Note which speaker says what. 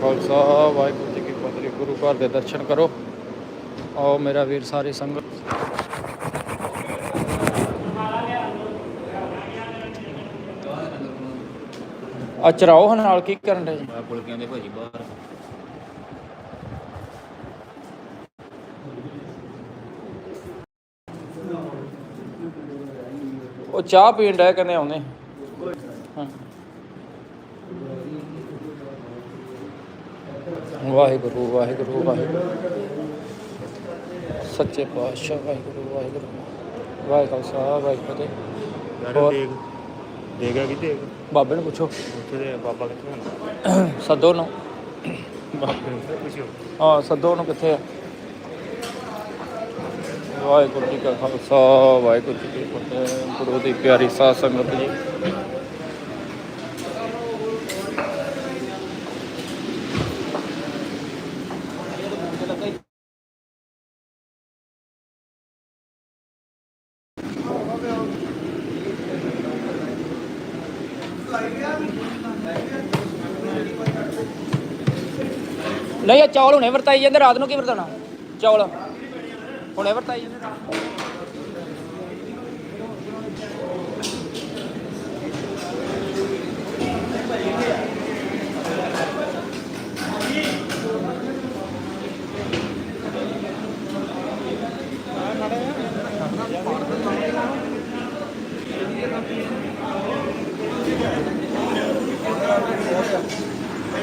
Speaker 1: ਖਾਲਸਾ ਵਾਹਿਗੁਰੂ ਜੀ ਕੀ ਫਤਿਹ ਗੁਰੂ ਘਰ ਦੇ ਦਰਸ਼ਨ ਕਰੋ। ਆਓ ਮੇਰਾ ਵੀਰ ਸਾਰੇ ਸੰਗਤ। ਆ ਚਰਾਓ ਹਨ ਨਾਲ ਕੀ ਕਰਨ ਦੇ
Speaker 2: ਆ ਪੁਲਕਿਆਂ ਦੇ ਭਾਜੀ ਬਾਹਰ।
Speaker 1: ਉਹ ਚਾਹ ਪੀਣ ਡਿਆ ਕਹਿੰਦੇ ਆਉਂਦੇ। ਹਾਂ। ਵਾਹਿਗੁਰੂ ਵਾਹਿਗੁਰੂ ਵਾਹਿਗੁਰੂ। ਸੱਚੇ ਪਾਤਸ਼ਾਹ ਵਾਹਿਗੁਰੂ ਵਾਹਿਗੁਰੂ। ਵਾਹਿਗੁਰੂ ਖਾਲਸਾ ਵਾਹਿਗੁਰੂ ਹੋਰ?
Speaker 2: ਦੇਖ ਦੇਗਾ ਕੀ ਦੇਖ?
Speaker 1: ਬਾਬੇ ਨੂੰ ਪੁੱਛੋ।
Speaker 2: ਉੱਥੇ ਦੇ ਬਾਬਾ ਕਿੱਥੇ ਹੁੰਦਾ
Speaker 1: ਸੱਦੋ ਨੂੰ।
Speaker 2: ਬਾਬੇ ਨੂੰ ਪੁੱਛਿਓ।
Speaker 1: ਹਾਂ ਸੱਦੋ ਨੂੰ ਕਿੱਥੇ ਆ? ਵਾਹਿਗੁਰੂ ਜੀ ਕਾ ਖਾਲਸਾ ਵਾਹਿਗੁਰੂ ਜੀ ਕੀ ਫਤਿਹ। ਗੁਰੂ ਦੀ ਪਿਆਰੀ ਸਾਧ ਸੰਗਤ ਜੀ। ਨਹੀਂ ਇਹ ਚੌਲ ਹੁਣੇ ਵਰਤਾਈ ਜਾਂਦੇ ਰਾਤ ਨੂੰ ਕੀ ਵਰਤਾਣਾ ਚੌਲ। ਹੁਣੇ ਵਰਤਾਈ ਜਾਂਦੇ।